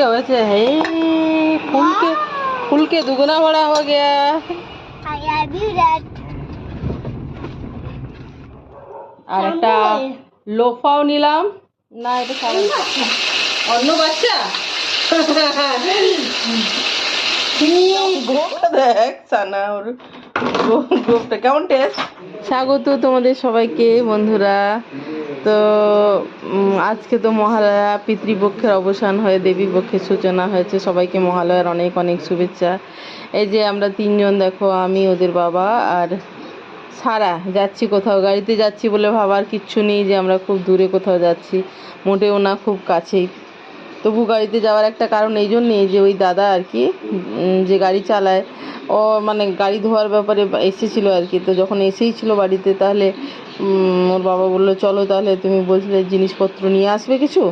হয়েছে হে फूल के फूल के दुगना बड़ा हो गया I have you that. আর একটা লোফাও নিলাম না এটা সারা অন্য বাচ্চা গোপটা দেখ সানা ওর গো- গোপটা কেমন টেস্ট স্বাগত তোমাদের সবাইকে, বন্ধুরা। তো আজকে তো মহালয়া, পিতৃপক্ষের অবসান হয়ে দেবী পক্ষের সূচনা হয়েছে। সবাইকে মহালয়ার অনেক অনেক শুভেচ্ছা। এই যে আমরা তিনজন, দেখো, আমি, ওদের বাবা আর সারা, যাচ্ছি কোথাও। গাড়িতে যাচ্ছি বলে ভাবার কিচ্ছু নেই যে আমরা খুব দূরে কোথাও যাচ্ছি। মোটেও না, খুব কাছেই। তবু গাড়িতে যাওয়ার একটা কারণ এই জন্যেই যে ওই দাদা আর কি যে গাড়ি চালায়, ও মানে গাড়ি ধোয়ার ব্যাপারে এসেছিল আর কি। তো যখন এসেই ছিল বাড়িতে, তাহলে ওর বাবা বলল, চলো তাহলে তুমি বলছিলে জিনিসপত্র নিয়ে আসবে কিছু?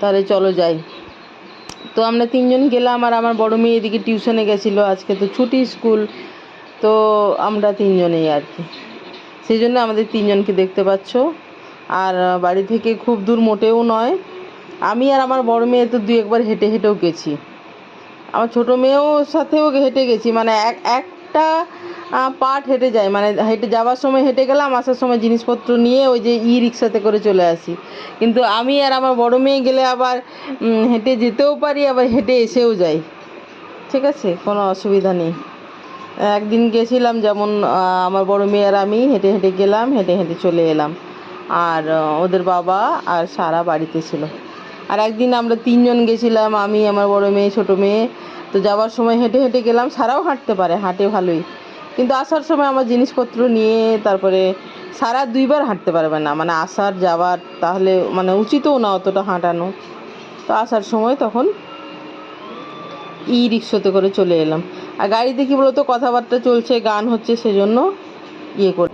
তাহলে চলো যাই। তো আমরা তিনজন গেলাম আর আমার বড় মেয়ে এদিকে টিউশনে গেছিল। আজকে তো ছুটি স্কুল, তো আমরা তিনজনেই আর কি। সেই জন্য আমাদের তিনজনকে দেখতে পাচ্ছ। আর বাড়ি থেকে খুব দূর মোটেও নয় আমি আর আমার বড় মেয়ে তো দুই একবার হেঁটে হেঁটেও গেছি। আমার ছোটো মেয়েও সাথেও হেঁটে গেছি মানে এক, একটা পার্ট হেঁটে যায় মানে হেঁটে যাওয়ার সময় হেঁটে গেলাম, আসার সময় জিনিসপত্র নিয়ে ওই যে ই রিক্সাতে করে চলে আসি। কিন্তু আমি আর আমার বড় মেয়ে গেলে আবার হেঁটে যেতেও পারি, আবার হেঁটে এসেও যাই। ঠিক আছে? কোনো অসুবিধা নেই। একদিন গেছিলাম যেমন আমার বড় মেয়ে আর আমি, হেঁটে হেঁটে গেলাম, হেঁটে হেঁটে চলে এলাম। আর ওদের বাবা আর সারা বাড়িতে ছিল। আর একদিন আমরা তিনজন গেছিলাম, আমি, আমার বড় মেয়ে, ছোট মেয়ে। তো যাওয়ার সময় হেঁটে হেঁটে গেলাম, সারাও হাঁটতে পারে, হাঁটে ভালোই। কিন্তু আসার সময় আমার জিনিসপত্র নিয়ে তারপরে সারা দুইবার হাঁটতে পারবে না। মানে আসার, যাওয়ার, তাহলে মানে উচিতও না অতটা হাঁটানো। তো আসার সময় তখন ই রিক্সাতে করে চলে এলাম। আর গাড়িতে কি বলতো, কথাবার্তা চলছে, গান হচ্ছে, সেজন্য ইয়ে করে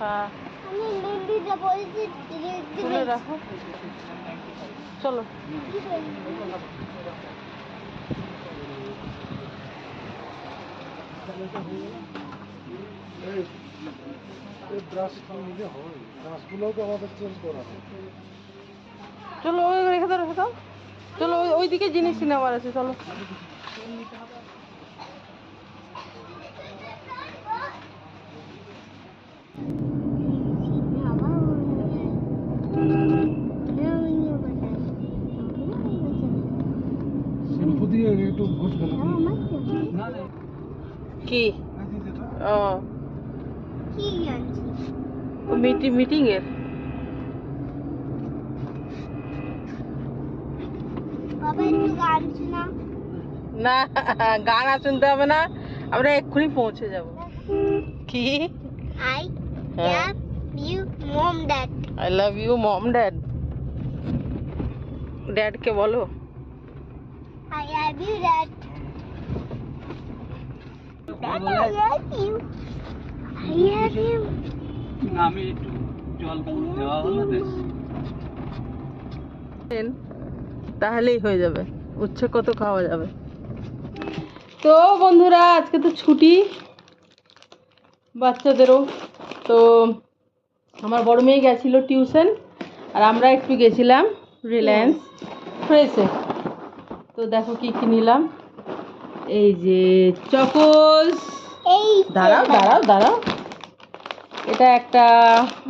হ্যাঁ আমি লিলিটা বলছি তুলে রাখো। চলো। চলো, ওই রেখে দাও রেখে দাও। চলো, ওই ওইদিকে জিনিস নেওয়ার আছে, চলো। দিয়ে একটু ঘষবে না কি ও কি জানছি মিটিং মিটিং এর বাবা একটু গান শোনা না গান আর শুনতে হবে না আমরা এক্ষুনি পৌঁছে যাব কি আই হ্যাঁ have you mom that I love you mom dad ড্যাডকে বলো তাহলেই হয়ে যাবে। উচ্ছে কত খাওয়া যাবে। তো বন্ধুরা, আজকে তো ছুটি বাচ্চাদেরও। তো আমার বড় মেয়ে গেছিল টিউশন, আর আমরা একটু গেছিলাম রিলায়েন্স। ফ্রেশে তো দেখো কি কি নিলাম? এই যে চকোস। এই দাঁড়াও দাঁড়াও দাঁড়াও। এটা একটা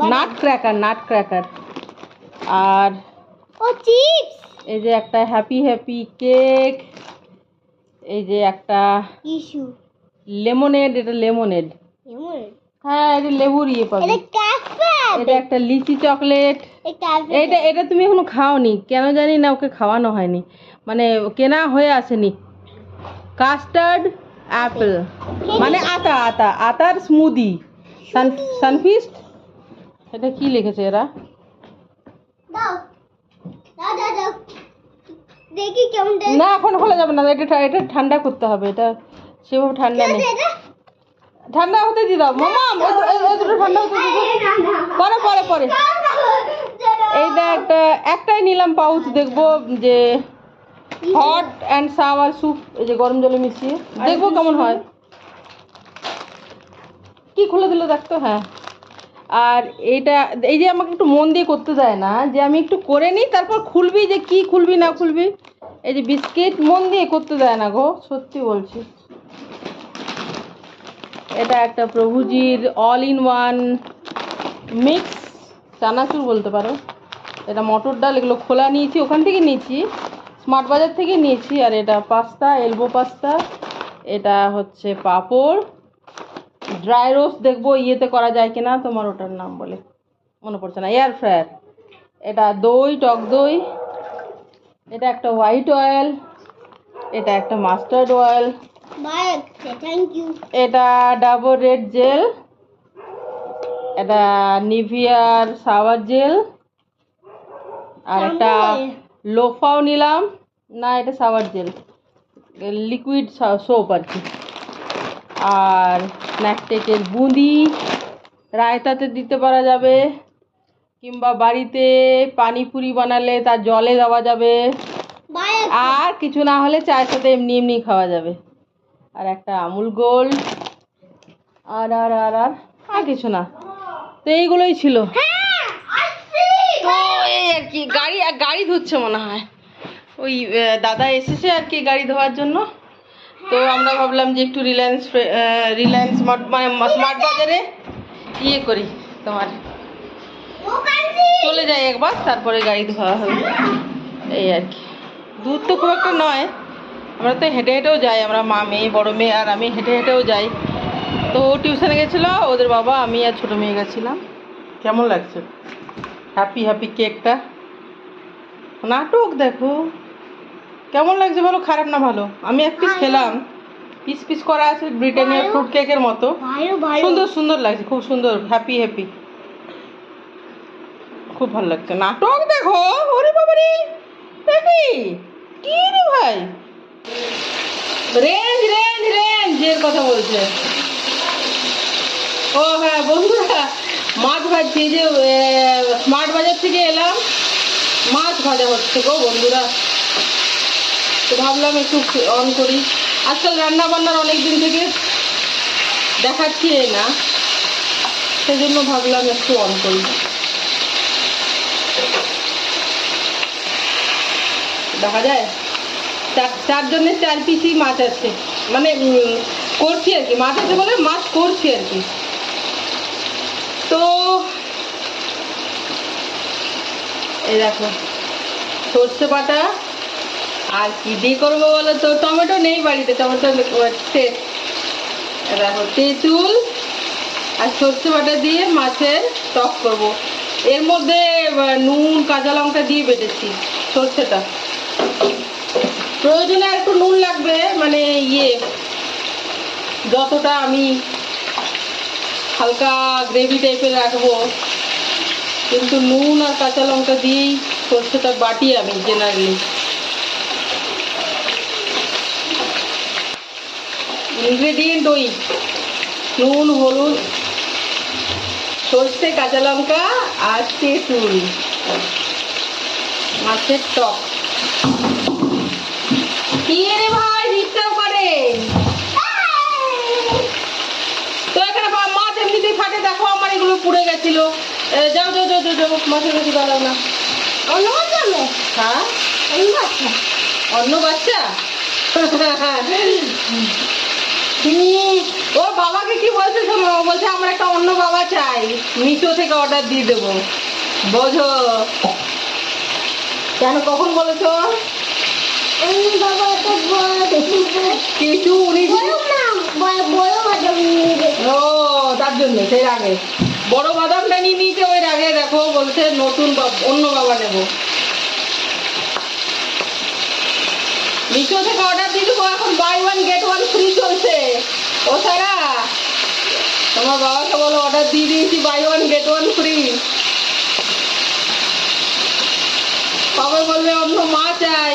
নাট ক্র্যাকার নাট ক্র্যাকার। আর ও চিপস। এই যে একটা হ্যাপি হ্যাপি কেক। এই যে একটা লেমনেড এটা লেমনেড। এমন হ্যাঁ এটা লেবুর ইয়ে পাবে। এটা একটা লিচি চকলেট। এটা এটা তুমি এখনও খাওনি? কেন জানি না ওকে খাওয়ানো হয়নি। মানে কেনা হয়ে আসেনি। কাস্টার্ড অ্যাপেল মানে আতা আতা। আতার স্মুদি সান সানফিস্ট এটা কি লিখেছে এরা? না এখন খোলা যাবে না। এটা এটা ঠান্ডা করতে হবে। এটা সেভাবে ঠান্ডা নেই। ঠান্ডা হতে দি দাও। মামা দুটো ঠান্ডা হতে দি দাও। পরে পরে পরে। এইটা একটা একটাই নিলাম পাউচ দেখব যে হট অ্যান্ড সাওয়ার স্যুপ এই যে গরম জলে মিশিয়ে। দেখব কেমন হয়। কি খুলে দিল দেখতো হ্যাঁ। আর এইটা এই যে আমাকে একটু মন দিয়ে করতে দেয় না যে আমি একটু করে নিই তারপর খুলবি যে কি খুলবি না খুলবি। এই যে বিস্কিট মন দিয়ে করতে দেয় না গো সত্যি বলছি। এটা একটা প্রভুজির অল ইন ওয়ান মিক্স চানাচুর বলতে পারো। এটা মটর ডাল, এগুলো খোলা নিয়েছি, ওখান থেকে নিয়েছি স্মার্ট বাজার থেকে নিয়েছি, আর এটা পাস্তা এলবো পাস্তা, এটা হচ্ছে পাঁপড়। ড্রাই রোস্ট দেখব ইয়েতে করা যায় কিনা, তোমার ওটার নাম বলে, মনে পড়ছে না। এয়ার ফ্রায়ার এটা দই, টক দই, এটা একটা হোয়াইট অয়েল এটা একটা মাস্টার্ড অয়েল এটা ডাবর রেড জেল এটা নিভিয়ার সাওয়ার জেল আর একটা লোফাও নিলাম না এটা সাওয়ার জেল লিকুইড সোপ আর কি। আর স্ন্যাকটেকের বুঁদি রায়তাতে দিতে পারা যাবে কিংবা বাড়িতে পানিপুরি বানালে তার জলে দেওয়া যাবে। আর কিছু না হলে চায়ের সাথে এমনি এমনি খাওয়া যাবে। আর একটা আমুল গোল্ড আর আর আর আর আর কিছু না। তো এইগুলোই ছিল। তো এই আর কি, গাড়ি গাড়ি ধুচ্ছে মনে হয়। ওই দাদা এসেছে আর কি গাড়ি ধোয়ার জন্য। তো আমরা ভাবলাম যে একটু রিলায়েন্স রিলায়েন্স স্মার্ট মানে স্মার্ট বাজারে ইয়ে করি তোমার। চলে যাই একবার, তারপরে গাড়ি ধোয়া হবে। এই আর কি। দুধ তো খুব একটা নয়। আমরা তো হেঁটে হেঁটেও যাই আমরা মা মেয়ে বড় মেয়ে আর আমি হেঁটে হেঁটেও যাই। তো ও টিউশনে গেছিল ওদের বাবা আমি আর ছোটো মেয়ে গেছিলাম। কেমন লাগছে? হ্যাপি হ্যাপি কেকটা নাটক দেখো। কেমন লাগছে বলো খারাপ না ভালো? আমি এক পিস খেলাম। পিস পিস করা আছে ব্রিটানিয়া ফ্রুট কেকের মতো। ভালো ভালো। সুন্দর সুন্দর লাগছে খুব সুন্দর। হ্যাপি হ্যাপি খুব ভালো লাগছে। নাটক দেখো ওরে বাবারে! দেখি। কি রে ভাই? রেঞ্জ রেঞ্জ রেঞ্জ এর কথা বলছে। ও হ্যাঁ বন্ধুরা, মাছ ভাজছি যে স্মার্ট বাজার থেকে এলাম। মাছ ভাজা হচ্ছে গো বন্ধুরা। তো ভাবলাম একটু অন করি। আজকাল রান্না বান্নার অনেক দিন থেকে দেখাচ্ছি না। সেজন্য ভাবলাম একটু অন করি। দেখা যায়? চার চারজনের চার পিসই মাছ আছে। মানে করছি আর কি। মাছ আছে বলে মাছ করছি আর কি। তো, এই দেখো, সর্ষে বাটা আর কি দিয়ে করব বলো তো? টমেটো নেই বাড়িতে, টমেটো তে দেখো, তেঁতুল আর সর্ষে বাটা দিয়ে মাছের টক করব। এর মধ্যে নুন, কাঁচা লঙ্কা দিয়ে বেটেছি সর্ষেটা। প্রয়োজনে আর একটু নুন লাগবে মানে ইয়ে যতটা আমি হালকা গ্রেভি টাইপের রাখব। কিন্তু নুন আর কাঁচা লঙ্কা দিয়েই সর্ষেটা বাটি আমি জেনারেলি ইনগ্রেডিয়েন্ট ওই, নুন, হলুদ, সর্ষে, কাঁচা লঙ্কা আর তেঁতুল। মাছের টক কি রে ভাই ডিস্টার্ব করে তো এখানে বা- মাছ এমনিতেই ফাটে দেখো আমার এগুলো পুড়ে গেছিল এ, যাও যাও যাও যাও মাছের কাছে দাঁড়াও না। অন্য যাবে হ্যাঁ? অন্য বাচ্চা? অন্য বাচ্চা? হুম, ওর বাবাকে কি বলছে শোনো? বলছে আমার একটা অন্য বাবা চাই। মিশো থেকে অর্ডার দিয়ে দেবো। বোঝো? কেন কখন বলেছ? কিছু উনি ও তার জন্য সেই আগে বড় বাদামটা নিয়ে নিতে ওই আগে দেখো বলছে নতুন অন্য বাবা নেব। মিশো থেকে অর্ডার দিয়ে দেবো, এখন buy one get one free চলছে। ও সারা, তোমার বাবাকে বলো অর্ডার দিয়ে দিয়েছি buy one get one free কবে বলবে অন্য মা চাই।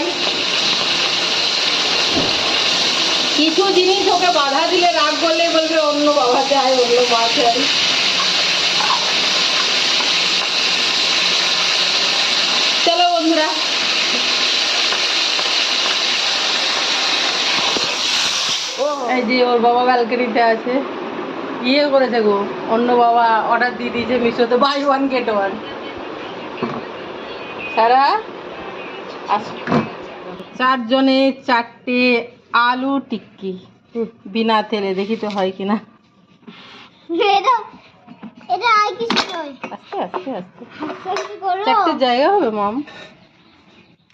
কিছু জিনিস ওকে বাধা দিলে, রাগ করলে বলবে, অন্য বাবা চাই, অন্য মা চাই চলো বন্ধুরা। এই যে ওর বাবা ব্যালকনিতে আছে। ইয়ে করেছে গো অন্য বাবা অর্ডার দিয়ে দিয়েছে মিশোতে buy one get one Sara? আস চারজনে চারটে আলু টিক্কি বিনা তেলে দেখি তো হয় কিনা। আস্তে আস্তে আস্তে। চারটে জায়গা হবে মাম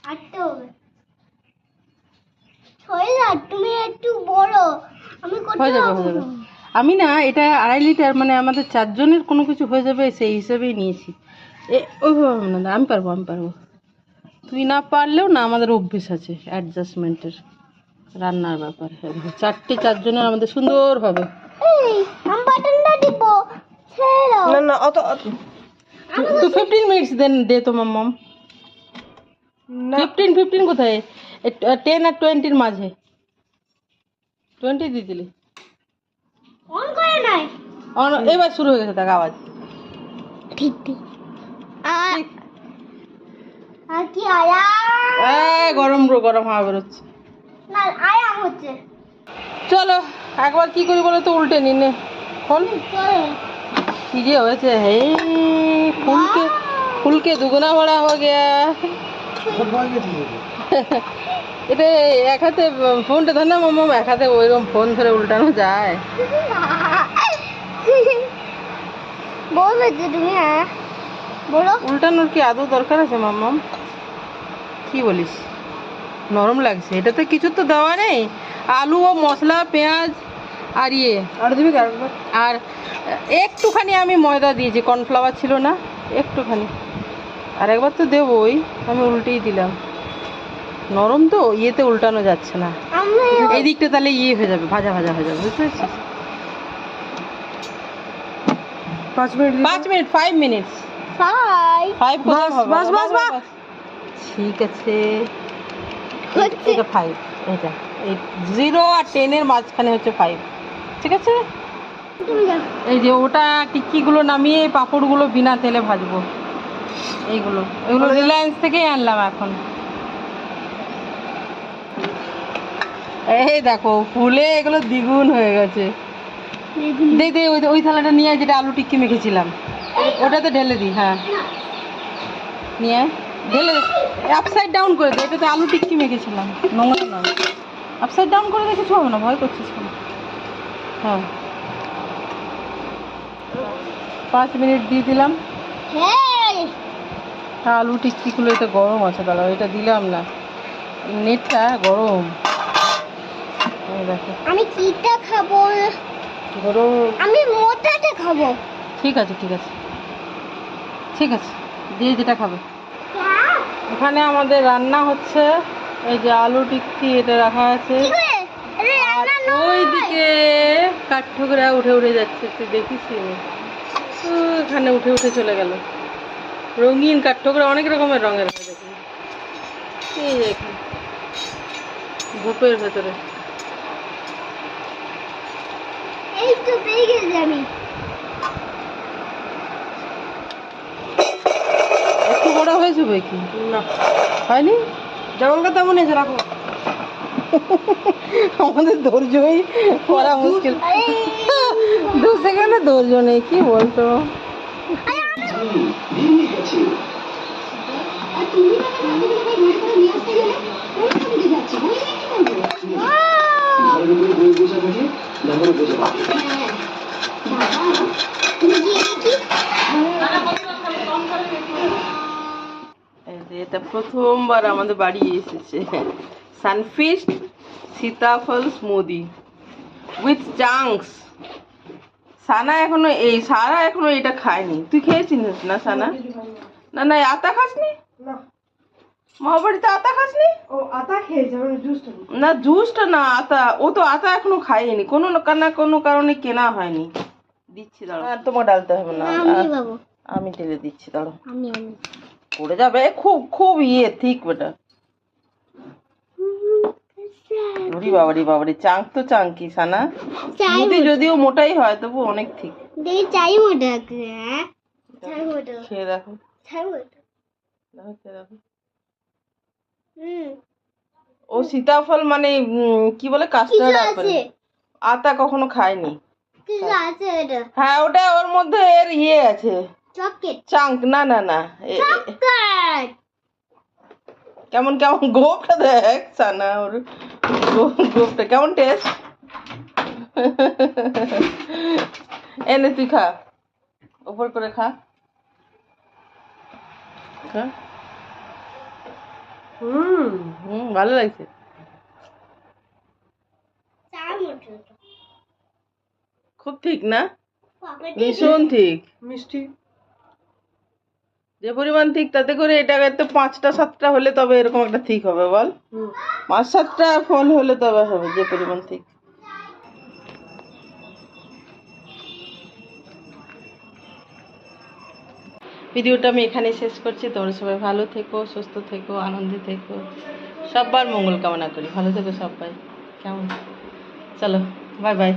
আটতে হবে। হয়ে তুমি একটু বড় আমি হয়ে যাবে হয়ে যাবে। না। আমি না এটা আড়াই লিটার মানে আমাদের চারজনের কোনো কিছু হয়ে যাবে সেই হিসেবেই নিয়েছি। এ ওইভাবে না আমি পারব আমি পারব। তুই না পারলেও না আমাদের অভ্যেস আছে অ্যাডজাস্টমেন্টের রান্নার ব্যাপারে। চারটে চারজনের আমাদের সুন্দর হবে। না না অত তো ফিফটিন মিনিটস দেন দে তো মাম্মাম। ফিফটিন ফিফটিন কোথায়? টেন আর টোয়েন্টির মাঝে। টোয়েন্টি দিয়ে দিলি অন করে নাই। অন- এবার শুরু হয়ে গেছে দেখ আওয়াজ। ঠিক ঠিক আর আর কি আয়া? গরম গরম হাওয়া বেরোচ্ছে। না আয়াম হচ্ছে। চলো একবার কি করি বলো তো উল্টে নি। নে খোল কি যে হয়েছে হে ফুলকে ফুলকে দুগুনা ভরা হয়ে গিয়া এটা এক হাতে ফোনটা ধর না মাম্মা এক হাতে ওইরকম ফোন ধরে উল্টানো যায়। বলবে যে তুমি হ্যাঁ? বলো। উল্টানোর কি আদৌ দরকার আছে মাম্মাম কি বলিস? নরম লাগছে। এটাতে কিছু তো দেওয়া নেই। আলু ও মশলা পেঁয়াজ আর ইয়ে। আর দিবি আর একটুখানি আমি ময়দা দিয়েছি। কর্নফ্লাওয়ার ছিল না একটুখানি। আর একবার তো দেবোই আমি উল্টেই দিলাম। নরম তো ইয়েতে উল্টানো যাচ্ছে না। এই দিকটা তাহলে ইয়ে হয়ে যাবে ভাজা ভাজা হয়ে যাবে বুঝতে পেরেছিস? পাঁচ মিনিট পাঁচ minute five minutes five five বাস বাস বাস বাস ঠিক আছে। এটা ফাইভ এটা এই জিরো আর টেনের মাঝখানে হচ্ছে ফাইভ ঠিক আছে? এই যে ওটা টিক্কিগুলো নামিয়ে এই পাঁপড়গুলো বিনা তেলে ভাজবো। এইগুলো। এগুলো রিলায়েন্স থেকেই আনলাম এখন। এই দেখো ফুলে এগুলো দ্বিগুণ হয়ে গেছে। দে দে ওই ওই থালাটা নিয়ে যেটা আলু টিক্কি মেখেছিলাম। ওটাতে ঢেলে দিই হ্যাঁ। নিয়ে। ঢেলে আপসাইড ডাউন করে দে এটাতে আলু টিক্কি মেখেছিলাম। নোংরা নয়। আপসাইড ডাউন করে দে কিছু হবে না ভয় করছিস হ্যাঁ। পাঁচ মিনিট দিয়ে দিলাম। হ্যাঁ। আলু টিক্কিগুলো এটা গরম আছে দাদা এটা দিলাম না। নেটটা গরম। দেখো। আমি কিটা খাব। গরম আমি মোটাটা খাব। ঠিক আছে ঠিক আছে। ঠিক আছে দিয়ে যেটা খাবে। এখানে আমাদের রান্না হচ্ছে এই যে আলু টিক্কি এটা রাখা আছে। আর রান্না ওই দিকে কাঠঠোকরা উঠে উঠে যাচ্ছে তুই দেখিস এখানে উঠে উঠে চলে গেল। রঙিন কাঠঠোকরা অনেক রকমের রঙের হয় দেখি এই যে ভেতরে। এই তো পেয়ে গেছি আমি। একটু বড় হয়েছে বই কি? না। হয়নি? যেমন তেমন এসে রাখো। আমাদের ধৈর্যই করা মুশকিল। আরে। দু সেকেন্ডে ধৈর্য নেই কি বলতো? এই যে এটা প্রথমবার আমাদের বাড়ি এসেছে। Sunfeast সীতাফল smoothie with chunks Sana এখনও এই সারা এখনও এটা খায়নি। তুই খেয়েছিস না সানা? না না এই আতা খাসনি? না। মহাবাড়িতে আতা খাসনি? ও আতা খেয়েছে মানে জুসটা না জুসটা না আতা। ও তো আতা এখনও খায়নি। কোনো না কোনো কারণে কেনা হয়নি। দিচ্ছি দাঁড়ো আর তোমার ডালতে হবে না। আমি বাবু। আমি ঢেলে দিচ্ছি দাঁড়ো আমি আমি। পড়ে যাবে। খুব খুব ইয়ে ঠিক বেটা ওরি বাবারি বাবারি। চাঙ্ক তো সানা? দুধে যদিও মোটাই হয় তবু অনেক ঠিক। দেখি চাই মোটা হ্যাঁ? চাই মোটা। খেয়ে দেখো। চাই মোটা। দেখো খেয়ে দেখো। ও সীতাফল মানে কি বলে কাস্টার্ড আপেল আতা কখনো খায়নি। এটা হ্যাঁ। ওটা? ওর মধ্যে এর ইয়ে আছে। চকলেট। চাঙ্ক না না না। চকলেট! কেমন কেমন গোপটা দেখ সানা ওর গোপটা কেমন টেস্ট এনে তুই খা ওপর করে খা। খা। হুম। হুম ভালো লাগছে। খুব ঠিক না? ভীষণ ঠিক। মিষ্টি। যে পরিমাণ ঠিক তাতে করে এটা তো পাঁচটা সাতটা হলে তবে এরকম একটা ঠিক হবে বল। পাঁচ সাতটা ফল হলে তবে হবে যে পরিমাণ ঠিক। ভিডিওটা আমি এখানে শেষ করছি। তোমরা সবাই ভালো থেকো সুস্থ থেকো আনন্দে থেকো। সবার মঙ্গল কামনা করি। ভালো থেকো সবাই। কেমন? চলো বাই বাই